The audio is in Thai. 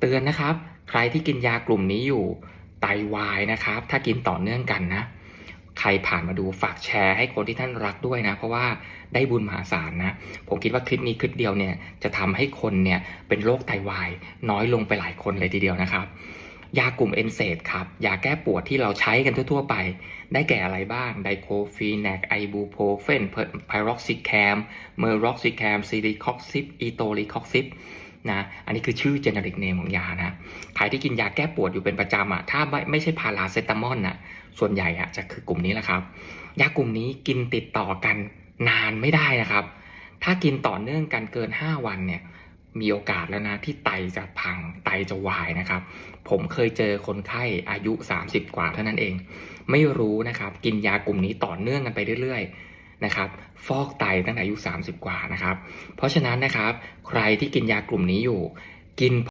เตือนนะครับ ใครที่กินยากลุ่มนี้อยู่ไตวายนะครับ ถ้ากินต่อเนื่องกันนะ ใครผ่านมาดูฝากแชร์ให้คนที่ท่านรักด้วยนะ เพราะว่าได้บุญมหาศาลนะ ผมคิดว่าคลิปนี้คลิปเดียวเนี่ยจะทำให้คนเนี่ยเป็นโรคไตวาย น้อยลงไปหลายคนเลยทีเดียวนะครับ ยากลุ่มเอนเซดครับ ยาแก้ปวดที่เราใช้กันทั่ว ๆ ไป ได้แก่อะไรบ้าง ไดโคฟีแนกไอบูโพเฟนไพร็อกซิแคม เมอร์ร็อกซิแคมซีรีคอกซิปอีโตลิคอกซิปนะ อันนี้คือชื่อ generic name ของยานะ ใครที่กินยาแก้ปวดอยู่เป็นประจำอะ ถ้าไม่ไม่ใช่พาราเซตามอลน่ะ ส่วนใหญ่อะจะคือกลุ่มนี้แหละครับ ยากลุ่มนี้กินติดต่อกันนานไม่ได้นะครับ ถ้ากินต่อเนื่องกันเกิน 5 วันเนี่ย มีโอกาสแล้วนะที่ไตจะพังไตจะวายนะครับ ผมเคยเจอคนไข้อายุ 30 กว่าเท่านั้นเอง ไม่รู้นะครับกินยากลุ่มนี้ต่อเนื่องกันไปเรื่อยๆนะครับฟอกไตตั้งแต่อายุ 30 กว่านะครับ เพราะฉะนั้นนะครับ ใครที่กินยากลุ่มนี้อยู่กิน